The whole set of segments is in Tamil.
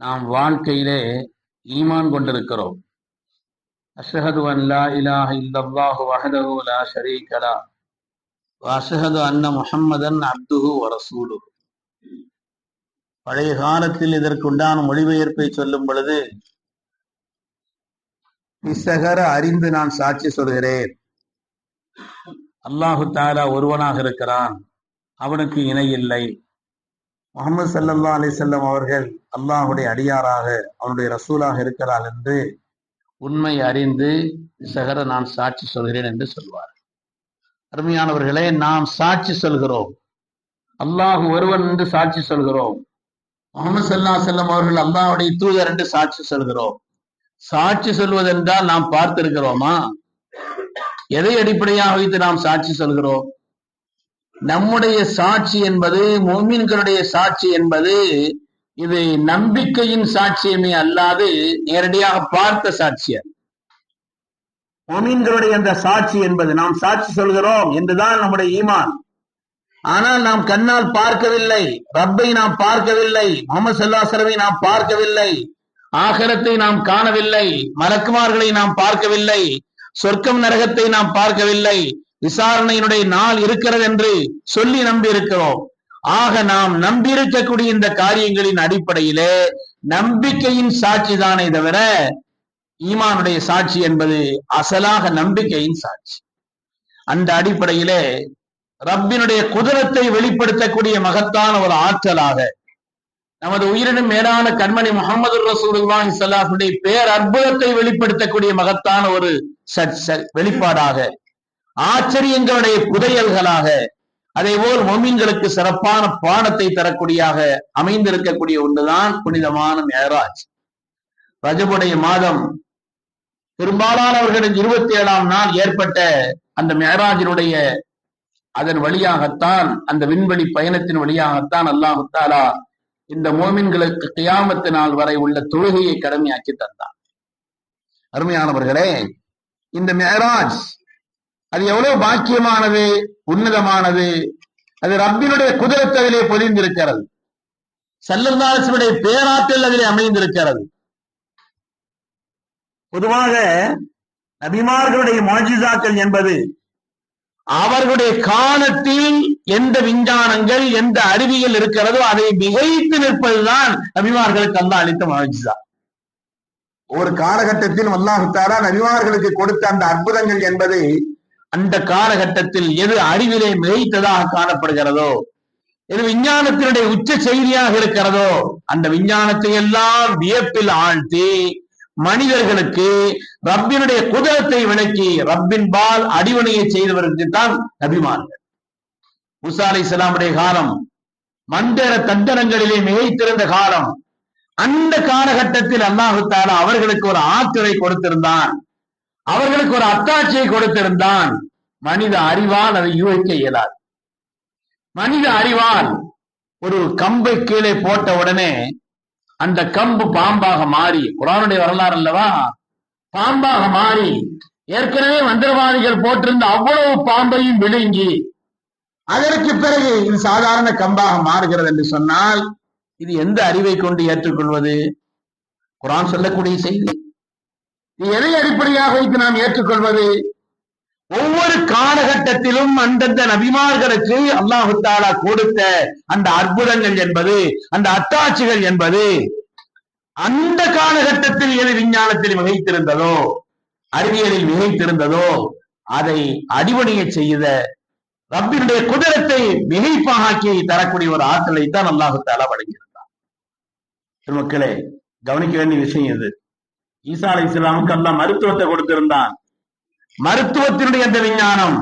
நாம் வாழ்க்கையிலே ஈமான் கொண்டிருக்கிறோம். அஷ்ஹது அல்லா இலாஹ இல்லல்லாஹு வஹதஹு லா ஷரீக லா. அன்ன முஹம்மதன் அப்துஹு வ பழைய காலத்தில் இதற்குண்டான மொழிபெயர்ப்பை சொல்லும் பொழுது நிசகர அறிந்து நான் சாட்சி சொல்கிறேன். அல்லாஹு தாலா ஒருவனாக இருக்கிறான். அவனுக்கு இணை இல்லை. முகமது சல்லல்லா அலிசல்லம் அவர்கள் அல்லாஹுடைய அடியாராக அவனுடைய ரசூலாக இருக்கிறார் என்று உண்மை அறிந்து சகர நான் சாட்சி சொல்கிறேன் என்று சொல்வார். அருமையானவர்களே நாம் சாட்சி சொல்கிறோம். அல்லாஹ் ஒருவன் என்று சாட்சி சொல்கிறோம். முகமது சல்லா செல்லம் அவர்கள் அல்லாஹுடைய தூதர் என்று சாட்சி சொல்கிறோம். சாட்சி சொல்வதென்றால் நாம் பார்த்திருக்கிறோமா? எதை அடிப்படையாக வைத்து நாம் சாட்சி சொல்கிறோம்? நம்முடைய சாட்சி என்பது மோமீன்களுடைய சாட்சி என்பது இது நம்பிக்கையின் சாட்சியமே அல்லாது நேரடியாக பார்த்த சாட்சியம் மோமீன்களுடைய அந்த சாட்சி என்பது நாம் சாட்சி சொல்கிறோம் என்றுதான் நம்முடைய ஈமான். ஆனால் நாம் கண்ணால் பார்க்கவில்லை ரப்பை நாம் பார்க்கவில்லை முகமது சல்லாசலவை நாம் பார்க்கவில்லை ஆகரத்தை நாம் காணவில்லை மலக்குமார்களை நாம் பார்க்கவில்லை சொர்க்கம் நரகத்தை நாம் பார்க்கவில்லை விசாரணையினுடைய நாள் இருக்கிறது என்று சொல்லி நம்பி இருக்கிறோம் ஆக நாம் நம்பியிருக்கக்கூடிய இந்த காரியங்களின் அடிப்படையிலே நம்பிக்கையின் சாட்சி தானே தவிர ஈமானுடைய சாட்சி என்பது அசலாக நம்பிக்கையின் சாட்சி. அந்த அடிப்படையிலே ரப்பினுடைய குதிரத்தை வெளிப்படுத்தக்கூடிய மகத்தான ஒரு ஆற்றலாக நமது உயிரினும் மேலான கண்மணி முகமது ரசூலுல்லாஹி ஸல்லல்லாஹுடைய பேர் அற்புதத்தை வெளிப்படுத்தக்கூடிய மகத்தான ஒரு வெளிப்பாடாக ஆச்சரியங்களுடைய புதையல்களாக அதே போல் மொமீன்களுக்கு சிறப்பான பாடத்தை தரக்கூடியாக அமைந்திருக்கக்கூடிய ஒன்றுதான் புனிதமான மேராஜ். ரஜபுடைய மாதம் பெரும்பாலானவர்களின் இருபத்தி ஏழாம் நாள் ஏற்பட்ட அந்த மேராஜினுடைய அதன் வழியாகத்தான் அந்த விண்வெளி பயணத்தின் வழியாகத்தான் அல்லாஹு தாலா இந்த மோமின்களுக்கு கியாமத்து நாள் வரை உள்ள தொழுகையை கடமையாக்கி தந்தான். அருமையானவர்களே இந்த மேராஜ் அது எவ்வளவு பாக்கியமானது உன்னதமானது? அது ரப்பினுடைய குதிரத்தை அதிலே பொதிந்திருக்கிறது செல்லந்தாசனுடைய பேராற்றல் அதிலே அமைந்திருக்கிறது. பொதுவாக நபிமார்களுடைய மாஜிசாக்கள் என்பது அவர்களுடைய காலத்தில் எந்த விஞ்ஞானங்கள் எந்த அறிவியல் இருக்கிறதோ அதை மிகைத்து நிற்பதுதான் நபிமார்களுக்கு அல்லா அளித்த மாஜிசா ஒரு காலகட்டத்தில் அல்லாஹுத்தாரா நபிமார்களுக்கு கொடுத்த அந்த அற்புதங்கள் என்பது அந்த காலகட்டத்தில் எது அறிவிலே மிகைத்ததாக காணப்படுகிறதோ எது விஞ்ஞானத்தினுடைய உச்ச செய்தியாக இருக்கிறதோ அந்த விஞ்ஞானத்தை எல்லாம் வியப்பில் ஆழ்த்தி மனிதர்களுக்கு ரப்பினுடைய குதிரத்தை விளக்கி ரப்பின் பால் அடிவணையை செய்தவர்களுக்கு தான் நபிமார்கள் முசா அலை இஸ்லாமுடைய காலம் மந்திர தந்தனங்களிலே மிகைத்திருந்த காலம் அந்த காலகட்டத்தில் அல்லாஹு தாலா அவர்களுக்கு ஒரு ஆற்றலை கொடுத்திருந்தான். அவர்களுக்கு ஒரு அத்தாட்சியை கொடுத்திருந்தான் மனித அறிவால் அதை யூகிக்க இயலாது. மனித அறிவால் ஒரு கம்பை கீழே போட்ட உடனே அந்த கம்பு பாம்பாக மாறி குரானுடைய வரலாறு அல்லவா? பாம்பாக மாறி ஏற்கனவே மந்திரவாதிகள் போட்டிருந்த அவ்வளவு பாம்பையும் விழுங்கி அதற்கு பிறகு இது சாதாரண கம்பாக மாறுகிறது என்று சொன்னால் இது எந்த அறிவை கொண்டு ஏற்றுக்கொள்வது? குரான் சொல்லக்கூடிய செய்தி. எதை அடிப்படையாக வைத்து நாம் ஏற்றுக்கொள்வது? ஒவ்வொரு காலகட்டத்திலும் அந்தந்த நபிமார்களுக்கு அல்லாஹு தாலா கொடுத்த அந்த அற்புதங்கள் என்பது அந்த அத்தாட்சிகள் என்பது அந்த காலகட்டத்தில் எது விஞ்ஞானத்தில் மிகைத்திருந்ததோ அறிவியலில் மிகைத்திருந்ததோ அதை அடிவணிய செய்த ரப்பினுடைய குதிரத்தை மிகைப்பாகி தரக்கூடிய ஒரு ஆற்றலை தான் அல்லாஹு தாலா வழங்கியிருந்தார் மக்களே கவனிக்க வேண்டிய விஷயம் இது. ஈசா அலை இஸ்லாமுக்கு அல்ல மருத்துவத்தை கொடுத்திருந்தான். மருத்துவத்தினுடைய அந்த விஞ்ஞானம்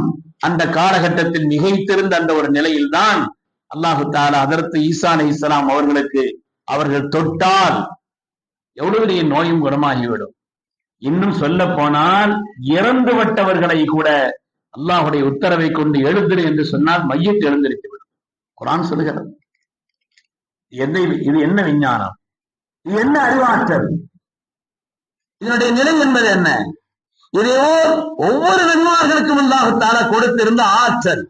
அந்த காலகட்டத்தில் மிகைத்திருந்த அந்த ஒரு நிலையில்தான் அல்லாஹு தாலா அதற்கு ஈசா அலை இஸ்லாம் அவர்களுக்கு அவர்கள் தொட்டால் எவ்வளவு பெரிய நோயும் குணமாகிவிடும். இன்னும் சொல்ல போனால் இறந்து விட்டவர்களை கூட அல்லாஹுடைய உத்தரவை கொண்டு எழுந்திரு என்று சொன்னால் மையத்தை எழுந்திருத்து விடும் குரான் சொல்லுகிறது. எந்த இது என்ன விஞ்ஞானம்? இது என்ன அறிவாற்றல்? இதனுடைய நிலை என்பது என்ன? இதையோ ஒவ்வொரு நன்மார்களுக்கும் அல்லாஹால கொடுத்திருந்த ஆற்றல்.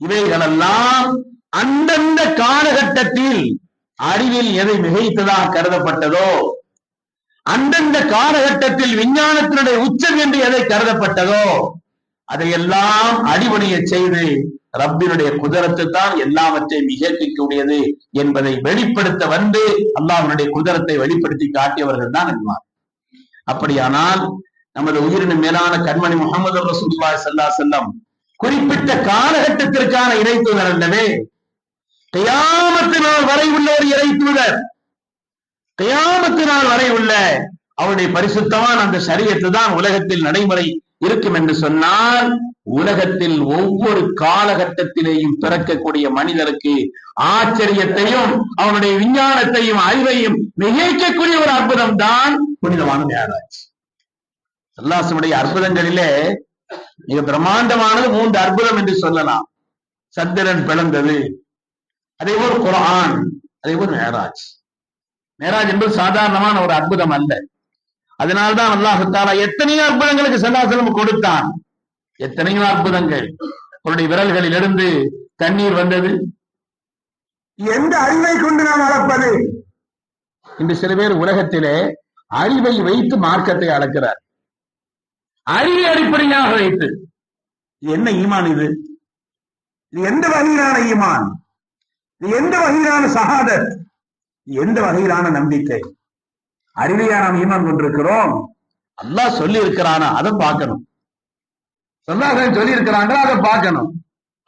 இவைகளெல்லாம் அந்தந்த காலகட்டத்தில் அறிவில் எதை மிகைத்ததாக கருதப்பட்டதோ அந்தந்த காலகட்டத்தில் விஞ்ஞானத்தினுடைய உச்சம் என்று எதை கருதப்பட்டதோ அதையெல்லாம் அடிபணிய செய்து ரப்பினுடைய குதிரத்து தான் எல்லாவற்றையும் நிகழ்த்திக்கூடியது என்பதை வெளிப்படுத்த வந்து அல்லாஹனுடைய குதிரத்தை வெளிப்படுத்தி காட்டியவர்கள் தான் என்பார் அப்படியானால் நமது உயிரின மேலான கண்மணி முகமது ரசூல்லா சல்லா செல்லம் குறிப்பிட்ட காலகட்டத்திற்கான இறை தூதர் அல்லவே நாள் வரை உள்ள ஒரு இறை தூதர் நாள் வரை உள்ள அவருடைய பரிசுத்தமான அந்த சரியத்து தான் உலகத்தில் நடைமுறை இருக்கும் என்று சொன்னால் உலகத்தில் ஒவ்வொரு காலகட்டத்திலேயும் பிறக்கக்கூடிய மனிதருக்கு ஆச்சரியத்தையும் அவனுடைய விஞ்ஞானத்தையும் அறிவையும் மிகைக்கக்கூடிய ஒரு அற்புதம் தான் புனிதமான மேராஜ் அல்லாசனுடைய அற்புதங்களிலே மிக பிரம்மாண்டமானது மூன்று அற்புதம் என்று சொல்லலாம். சந்திரன் பிளந்தது அதே போல் குரான் அதே போல் மேராஜ். மேராஜ் என்பது சாதாரணமான ஒரு அற்புதம் அல்ல. அதனால்தான் அல்லாஹு தாலா எத்தனையோ அற்புதங்களுக்கு சல்லாசலம் கொடுத்தான். எத்தனையோ அற்புதங்கள்? அவருடைய விரல்களில் இருந்து தண்ணீர் வந்தது? எந்த அறிவை கொண்டு நாம் அளப்பது? இன்று சில பேர் உலகத்திலே அறிவை வைத்து மார்க்கத்தை அளக்கிறார். அறிவை அடிப்படையாக வைத்து. என்ன ஈமான் இது? இது எந்த வகையிலான ஈமான்? இது எந்த வகையிலான சகாதத்? எந்த வகையிலான நம்பிக்கை? அறிவையா நாம் ஈமான் கொண்டிருக்கிறோம்? அல்லாஹ் சொல்லி இருக்கிறானா அதை பார்க்கணும். சொல்லாதான் சொல்லி இருக்கிறாங்களோ அதை பார்க்கணும்.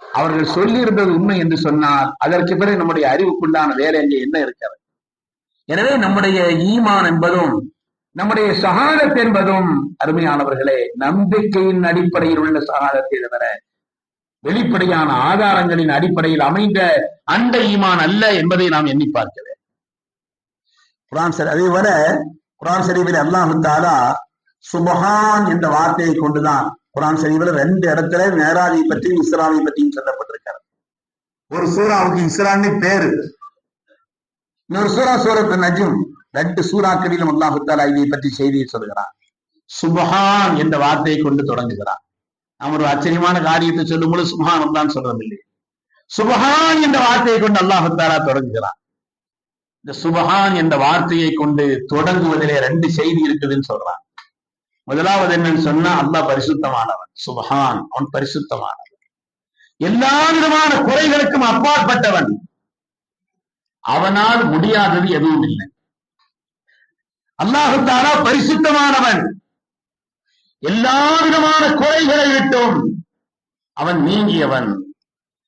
அவர்கள் சொல்லி இருந்தது உண்மை என்று சொன்னால் அதற்கு பிறகு நம்முடைய அறிவுக்குண்டான வேலை அங்கே என்ன இருக்கிறது? எனவே நம்முடைய ஈமான் என்பதும் நம்முடைய சகாதத் என்பதும் அருமையானவர்களே நம்பிக்கையின் அடிப்படையில் உள்ள சகாதத்தை தவிர வெளிப்படையான ஆதாரங்களின் அடிப்படையில் அமைந்த அந்த ஈமான் அல்ல என்பதை நாம் எண்ணி பார்க்க வேண்டும். குரான் சரி அதே போல குரான் சரீபில் அல்லாஹு தாலா சுபஹான் என்ற வார்த்தையை கொண்டுதான் குரான் சரீபில் ரெண்டு இடத்துல மேராஜை பற்றியும் இஸ்ராவை பற்றியும் சொல்லப்பட்டிருக்காரு ஒரு சூறாவுக்கு இஸ்ரான்னு பேரு. இன்னொரு சூறா சூரத்து நஜும். ரெண்டு சூறாக்களிலும் அல்லாஹ் தாலா இதை பற்றி செய்தியை சொல்கிறான். சுபஹான் என்ற வார்த்தையை கொண்டு தொடங்குகிறான். நாம் ஒரு ஆச்சரியமான காரியத்தை சொல்லும் பொழுது சுபஹான் தான் சொல்றதில்லை. சுபஹான் என்ற வார்த்தையை கொண்டு அல்லாஹு தொடங்குகிறான். இந்த சுபஹான் என்ற வார்த்தையை கொண்டு தொடங்குவதிலே ரெண்டு செய்தி இருக்குதுன்னு சொல்றான். முதலாவது என்னன்னு சொன்னா அல்லாஹ் பரிசுத்தமானவன். சுபஹான் அவன் பரிசுத்தமானவன். எல்லா விதமான குறைகளுக்கும் அப்பாற்பட்டவன். அவனால் முடியாதது எதுவும் இல்லை. அல்லாஹு பரிசுத்தமானவன். எல்லா விதமான குறைகளை விட்டும் அவன் நீங்கியவன்.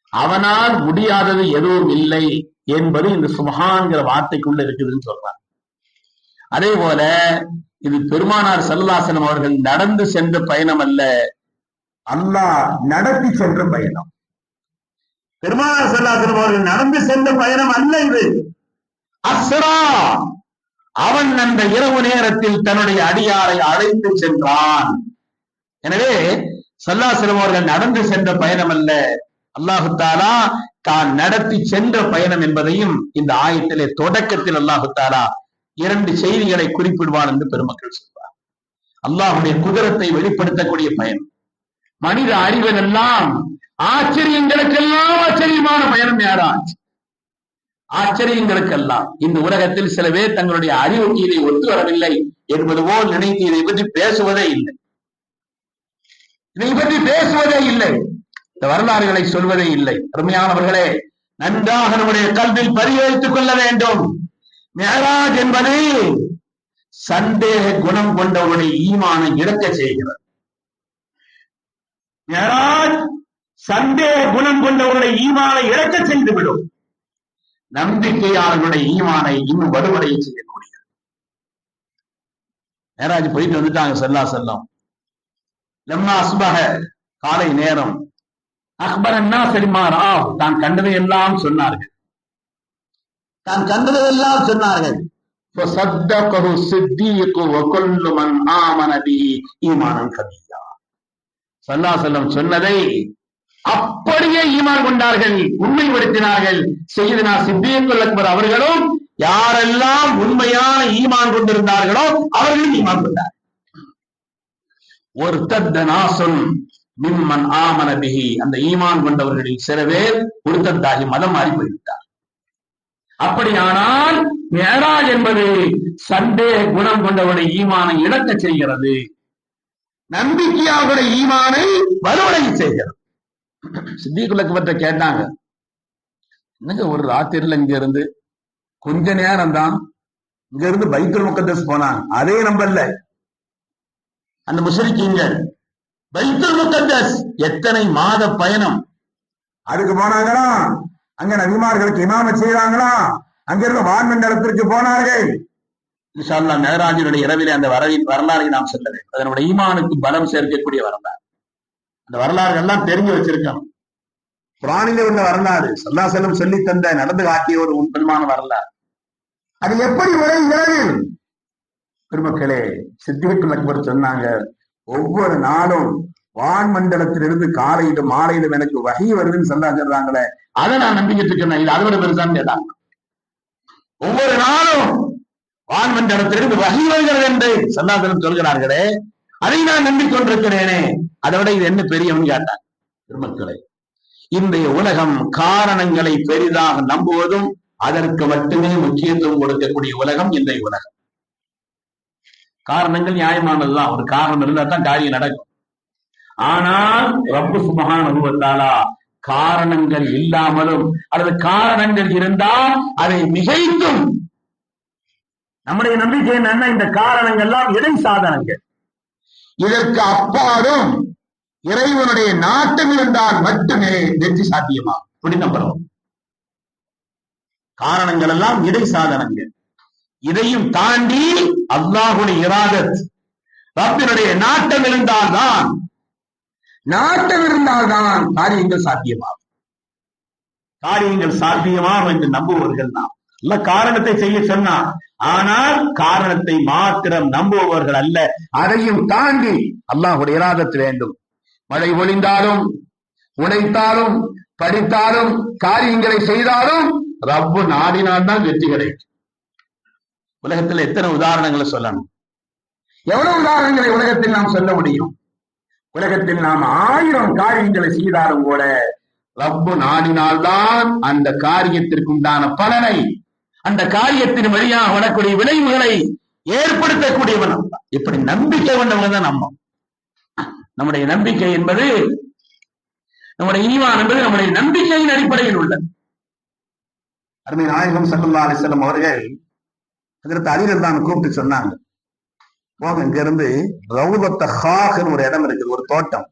அவனால் முடியாதது எதுவும் இல்லை என்பது இந்த சுமஹான்கிற வார்த்தைக்குள்ள இருக்குதுன்னு சொல்றான். அதே போல இது பெருமானார் சல்லாசனம் அவர்கள் நடந்து சென்ற பயணம் அல்ல. அல்லாஹ் நடத்தி சென்ற பயணம். பெருமானார் சல்லாசனம் அவர்கள் நடந்து சென்ற பயணம் அல்ல இது. அஸ்ரா! அவன் அந்த இரவு நேரத்தில் தன்னுடைய அடியாரை அழைத்து சென்றான். எனவே சல்லாசலம் அவர்கள் நடந்து சென்ற பயணம் அல்ல. அல்லாஹு தாலா தான் நடத்தி சென்ற பயணம் என்பதையும் இந்த ஆயத்திலே தொடக்கத்தில் அல்லாஹு தாலா இரண்டு செய்திகளை குறிப்பிடுவான் என்று பெருமக்கள் சொல்வார் அல்லாஹுடைய குதிரத்தை வெளிப்படுத்தக்கூடிய பயன் மனித அறிவன் எல்லாம் ஆச்சரியங்களுக்கெல்லாம் ஆச்சரியமான பயணம் யாராச்சு ஆச்சரியங்களுக்கெல்லாம். இந்த உலகத்தில் சில பேர் தங்களுடைய அறிவுக்கு இதை ஒத்து வரவில்லை என்பது போல் நினைத்து இதை பற்றி பேசுவதே இல்லை. இதை பற்றி பேசுவதே இல்லை. இந்த வரலாறுகளை சொல்வதே இல்லை. அருமையானவர்களே நன்றாக நம்முடைய கல்வியில் பரிகரித்துக் கொள்ள வேண்டும். மேராஜ் என்பது சந்தேக குணம் கொண்டவருடைய ஈமானை இழக்க செய்கிறது மேராஜ் சந்தேக குணம் கொண்டவருடைய ஈமானை இழக்க செய்துவிடும். நம்பிக்கையாளர்களுடைய ஈமானை இன்னும் வலுவடைய செய்யக்கூடியது மேராஜ் போயிட்டு வந்துட்டாங்க செல்லா செல்லம். லம்மா அஸ்பக காலை நேரம். அக்பர் அண்ணா சரிமார் ஆ தான் கண்டதை எல்லாம் சொன்னார்கள். தான் கண்டதெல்லாம் சொன்னார்கள் فصدقه الصديق وكل من آمن به إيمانا كبيرا சல்லா செல்லம் சொன்னதை அப்படியே ஈமான் கொண்டார்கள் உண்மைப்படுத்தினார்கள் செய்தனா சித்தியங்கள் அக்பர் அவர்களும் யாரெல்லாம் உண்மையான ஈமான் கொண்டிருந்தார்களோ அவர்களும் ஈமான் கொண்டார் ஒரு தத்த நாசம் மிம்மன் ஆமன பிகி அந்த ஈமான் கொண்டவர்களில் சில பேர் உருத்தத்தாகி மதம் மாறி போய்விட்டார் அப்படியானால் மேராஜ் என்பது சந்தேக குணம் கொண்டவருடைய ஈமானை இழக்க செய்கிறது. நம்பிக்கையாவுடைய ஈமானை வலுவடை செய்கிறது. சித்திகுலக்கு கேட்டாங்க என்னங்க ஒரு ராத்திரில இங்க இருந்து? கொஞ்ச நேரம் தான் இங்க இருந்து பைத்துல் முக்கத்தஸ் போனாங்க. அதே நம்பர்ல அந்த முஷரிக்கீங்கள் பைத்துல் முக்கத்தஸ் எத்தனை மாத பயணம்? அதுக்கு போனாங்கன்னா அங்க நபிமார்களுக்கு இமாம செய்தாங்களா அங்கிருந்து வான்மண்டலத்திற்கு போனார்கள். இன்ஷால்லா அல்லாஹ் இரவிலே அந்த வரவின் வரலாறை நாம் செல்ல வேண்டும். அதனுடைய ஈமானுக்கு பலம் சேர்க்கக்கூடிய வரலாறு. அந்த வரலாறு எல்லாம் தெரிஞ்சு வச்சிருக்கணும். குரானிலே உள்ள வரலாறு சல்லா செல்லம் சொல்லி தந்த நடந்து காட்டிய ஒரு உண்மையான வரலாறு. அது எப்படி விளைகிறது பெருமக்களே சித்திகுல் அக்பர் சொன்னாங்க ஒவ்வொரு நாளும் வான்மண்டலத்திலிருந்து காலையிலும் மாலையிலும் எனக்கு வகை வருதுன்னு சொல்லா சொல்றாங்களே அதை நான் நம்பிக்கிட்டு இருக்கேன். இது அதை விட பெருசான்னு கேட்டாங்க ஒவ்வொரு நாளும் வான்மண்டலத்திலிருந்து வகை வருகிறது என்று சல்லாசலம் சொல்கிறார்களே அதை நான் நம்பிக்கொண்டிருக்கிறேனே. அதை விட இது என்ன பெரியவன் கேட்டான் பெருமக்களே இன்றைய உலகம் காரணங்களை பெரிதாக நம்புவதும் அதற்கு மட்டுமே முக்கியத்துவம் கொடுக்கக்கூடிய உலகம் இன்றைய உலகம். காரணங்கள் நியாயமானதுதான். ஒரு காரணம் இருந்தா தான் காரியம் நடக்கும். ஆனால் ரப்பு சுபகான காரணங்கள் இல்லாமலும் அல்லது காரணங்கள் இருந்தால் அதை மிகைத்தும் நம்முடைய நம்பிக்கை என்னன்னா இந்த காரணங்கள் எல்லாம் இடை சாதனங்கள். இதற்கு அப்பாலும் இறைவனுடைய நாட்டம் இருந்தால் மட்டுமே வெற்றி சாத்தியமா இப்படி நம்புறோம்? காரணங்கள் எல்லாம் இடை சாதனங்கள். இதையும் தாண்டி அல்லாஹுடைய இராதத் ரப்பினுடைய நாட்டம் இருந்தால்தான் நாட்டம் இருந்தால்தான் காரியங்கள் சாத்தியமாகும். காரியங்கள் சாத்தியமாகும் என்று நம்புபவர்கள் நாம். இல்ல காரணத்தை செய்ய சொன்னார். ஆனால் காரணத்தை மாத்திரம் நம்புபவர்கள் அல்ல. அதையும் தாண்டி அல்லாஹுடைய இராதத் வேண்டும். மழை பொழிந்தாலும் உழைத்தாலும் படித்தாலும் காரியங்களை செய்தாலும் ரப்பு நாடினால்தான் வெற்றி கிடைக்கும். உலகத்துல எத்தனை உதாரணங்களை சொல்லணும்? எவ்வளவு உதாரணங்களை உலகத்தில் நாம் சொல்ல முடியும்? உலகத்தில் நாம் ஆயிரம் காரியங்களை செய்தாலும் கூட ரப்பு நாடினால்தான் அந்த காரியத்திற்குண்டான பலனை அந்த காரியத்தின் வழியாக வரக்கூடிய விளைவுகளை ஏற்படுத்தக்கூடியவன் இப்படி நம்பிக்கை கொண்டவங்க தான் நம்ம. நம்முடைய நம்பிக்கை என்பது நம்முடைய ஈமான் என்பது நம்முடைய நம்பிக்கையின் அடிப்படையில் உள்ளது. அருமை நாயகம் சல்லா அலிசல்லம் அவர்கள் அதற்கு அறிஞர் தான் கூப்பிட்டு சொன்னாங்க. போக இங்க இருந்து ரவுதத்த ஹாக்னு ஒரு இடம் இருக்குது ஒரு தோட்டம்.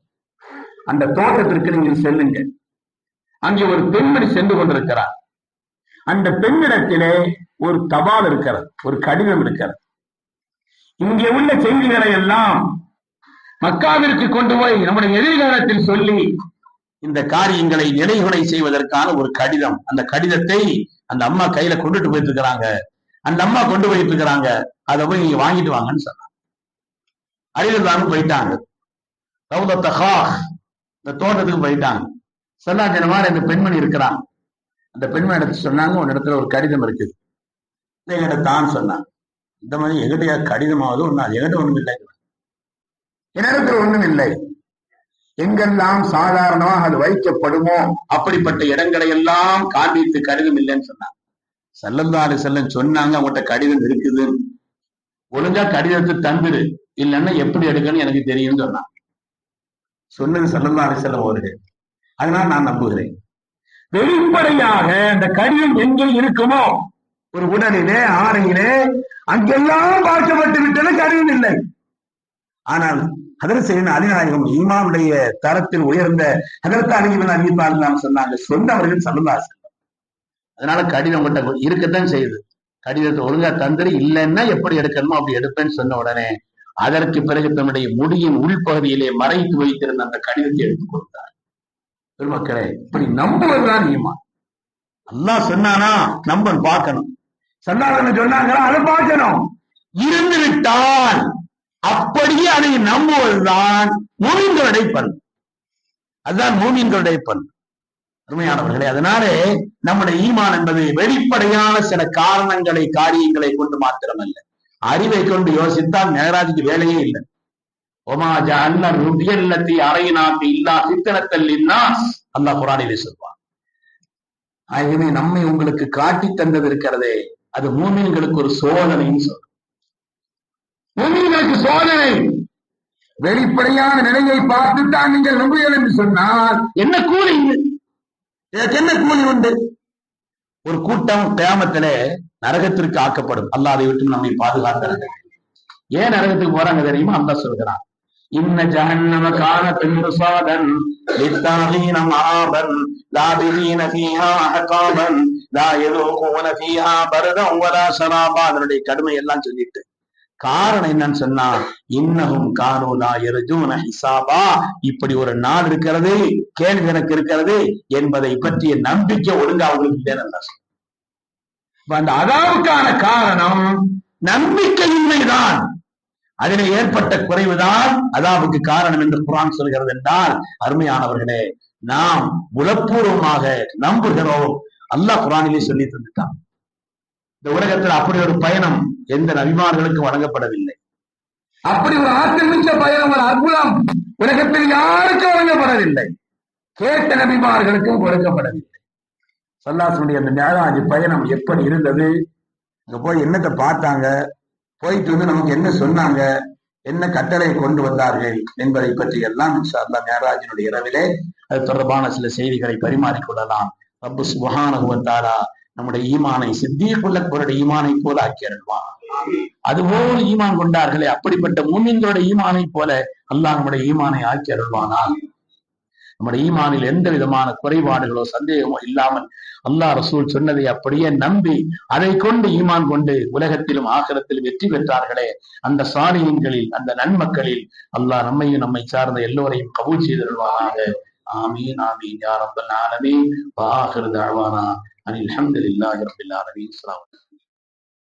அந்த தோட்டத்திற்கு நீங்கள் செல்லுங்க அங்கே ஒரு பெண்மணி சென்று கொண்டிருக்கிறார். அந்த பெண்ணிடத்திலே ஒரு தபால் இருக்கிறது ஒரு கடிதம் இருக்கிறது. இங்கே உள்ள செய்திகளை எல்லாம் மக்காவிற்கு கொண்டு போய் நம்முடைய எதிர்காலத்தில் சொல்லி இந்த காரியங்களை நிலைகுலை செய்வதற்கான ஒரு கடிதம். அந்த கடிதத்தை அந்த அம்மா கையில கொண்டுட்டு போயிட்டு இருக்கிறாங்க. அந்த அம்மா கொண்டு போயிட்டு இருக்கிறாங்க. அதை போய் நீங்க வாங்கிட்டு வாங்கன்னு சொன்னாங்க. அழிவுதான் போயிட்டாங்க. ரவுதத்த ஹாக் இந்த தோட்டத்துக்கு போயிட்டாங்க. சொல்லா ஜனமான இந்த பெண்மணி இருக்கிறான் அந்த பெண்மணி எடுத்து சொன்னாங்க உன் இடத்துல ஒரு கடிதம் இருக்குது. என்கிட்ட தான் சொன்னாங்க இந்த மாதிரி எங்கிட்ட கடிதமாவது ஒண்ணு அது எங்கிட்ட ஒண்ணும் இல்லை. இடத்துல ஒண்ணும் இல்லை. எங்கெல்லாம் சாதாரணமாக அது வைக்கப்படுமோ அப்படிப்பட்ட இடங்களை எல்லாம் காண்பித்து கடிதம் இல்லைன்னு சொன்னாங்க செல்லந்தாறு செல்லம் சொன்னாங்க அவங்ககிட்ட கடிதம் இருக்குது ஒழுங்கா கடிதத்தை தந்துரு இல்லைன்னா எப்படி எடுக்கணும்னு எனக்கு தெரியும்னு சொன்னாங்க சொன்னது செல்லந்தாறு செல்லம் அவர்கள் அதனால நான் நம்புகிறேன். வெளிப்படையாக அந்த கடிதம் எங்கே இருக்குமோ ஒரு உடலிலே ஆணையிலே அங்கெல்லாம் பார்க்கப்பட்டு விட்டது கடிதம் இல்லை. ஆனால் செய்யணும் அதிநாயகம் ஈமாவுடைய தரத்தில் உயர்ந்த ஹதரத் அலிவன் அறிவிப்பால் நாம் சொன்னாங்க சொன்னவர்கள் சல்லல்லாஸ் அதனால கடிதம் உங்கள்கிட்ட இருக்கத்தான் செய்யுது. கடிதத்தை ஒழுங்கா தந்துரு இல்லைன்னா எப்படி எடுக்கணுமோ அப்படி எடுப்பேன்னு சொன்ன உடனே அதற்கு பிறகு தன்னுடைய முடியின் உள்பகுதியிலே மறைத்து வைத்திருந்த அந்த கடிதத்தை எடுத்துக் கொடுத்தார். பெருமக்களே இப்படி நம்புவதுதான் ஈமான். அல்லா சொன்னானா நம்பன் பார்க்கணும். சொன்னாங்கன்னு சொன்னாங்களா அதை பார்க்கணும். இருந்துவிட்டால் அப்படியே அதை நம்புவதுதான் மூமின்களுடைய பண் அதுதான் மூமின்களுடைய பண் அருமையானவர்களே அதனாலே நம்முடைய ஈமான் என்பது வெளிப்படையான சில காரணங்களை காரியங்களை கொண்டு மாத்திரமல்ல. அறிவை கொண்டு யோசித்தால் மேகராஜுக்கு வேலையே இல்லை. ஒமாஜ அன்னர் ருபியல்லத்தி அறையினாக்கு இல்லா சித்தனத்தல் இன்னா அல்லாஹ் குரானிலே சொல்வான். ஆகவே நம்மை உங்களுக்கு காட்டி தந்தது இருக்கிறதே அது மூமின்களுக்கு ஒரு சோதனைன்னு சொல்றோம். மூமின்களுக்கு சோதனை. வெளிப்படையான நிலையை பார்த்துத்தான் நீங்கள் நம்புங்கள் என்று சொன்னால் என்ன கூலி இது? என்ன கூலி உண்டு? ஒரு கூட்டம் கிராமத்திலே நரகத்திற்கு ஆக்கப்படும். அல்லா அதை விட்டு நம்மை பாதுகாத்து ஏன் நரகத்துக்கு போறாங்க தெரியுமா? அல்லா சொல்கிறான். இன்ன ஜஹன்னம கான பின்சாதன் للطاغين معابا لابثين فيها احقابا அதனுடைய கடுமை எல்லாம் சொல்லிட்டு. காரணம் என்னன்னு சொன்னா இன்னகும் கானூலா எருஜூன ஹிசாபா இப்படி ஒரு நாள் இருக்கிறது கேள்வி எனக்கு இருக்கிறது என்பதை பற்றிய நம்பிக்கை ஒழுங்கா அவங்களுக்கு இல்லைன்னு அந்த அதாவுக்கான காரணம் நம்பிக்கையின்மைதான். அதில் ஏற்பட்ட குறைவுதான் அதாவுக்கு காரணம் என்று குரான் சொல்கிறது என்றால் அருமையானவர்களே நாம் உளப்பூர்வமாக நம்புகிறோம். அல்லாஹ் குரானிலே சொல்லி தந்துட்டான் இந்த உலகத்தில் அப்படி ஒரு பயணம் எந்த நபிமார்களுக்கும் வழங்கப்படவில்லை. அப்படி ஒரு ஆற்றல் மிக்க பயணம் ஒரு அற்புதம் உலகத்தில் யாருக்கும் வழங்கப்படவில்லை. கேட்ட நபிமார்களுக்கும் கொடுக்கப்படவில்லை. சல்லாசனுடைய அந்த மேலாஜ் பயணம் எப்படி இருந்தது? அங்க போய் என்னத்தை பார்த்தாங்க? போயிட்டு வந்து நமக்கு என்ன சொன்னாங்க? என்ன கட்டளை கொண்டு வந்தார்கள் என்பதை பற்றி எல்லாம் இன்ஷா மேராஜினுடைய இரவிலே அது தொடர்பான சில செய்திகளை பரிமாறிக்கொள்ளலாம் ரப்பு சுபஹானஹு வ நம்முடைய ஈமானை சித்தியக்குள்ளவருடைய ஈமானை போல ஆக்கியருள்வான் அதுபோல் ஈமான் கொண்டார்களே அப்படிப்பட்ட மூமின்களுடைய ஈமானை போல அல்லாஹ் நம்முடைய ஈமானை ஆக்கி அருள்வானால் நம்முடைய ஈமானில் எந்த விதமான குறைபாடுகளோ சந்தேகமோ இல்லாமல் அல்லாஹ் ரசூல் சொன்னதை அப்படியே நம்பி அதை கொண்டு ஈமான் கொண்டு உலகத்திலும் ஆகலத்திலும் வெற்றி பெற்றார்களே அந்த சாலியங்களில் அந்த நன்மக்களில் அல்லாஹ் நம்மையும் நம்மை சார்ந்த எல்லோரையும் கபூல் செய்தருள்வானாக ஆமீன் ஆமீன். யா ரப்பல் ஆலமீன். வ அனில் ஹம்துலில்லாஹி ரப்பில் ஆலமீன்.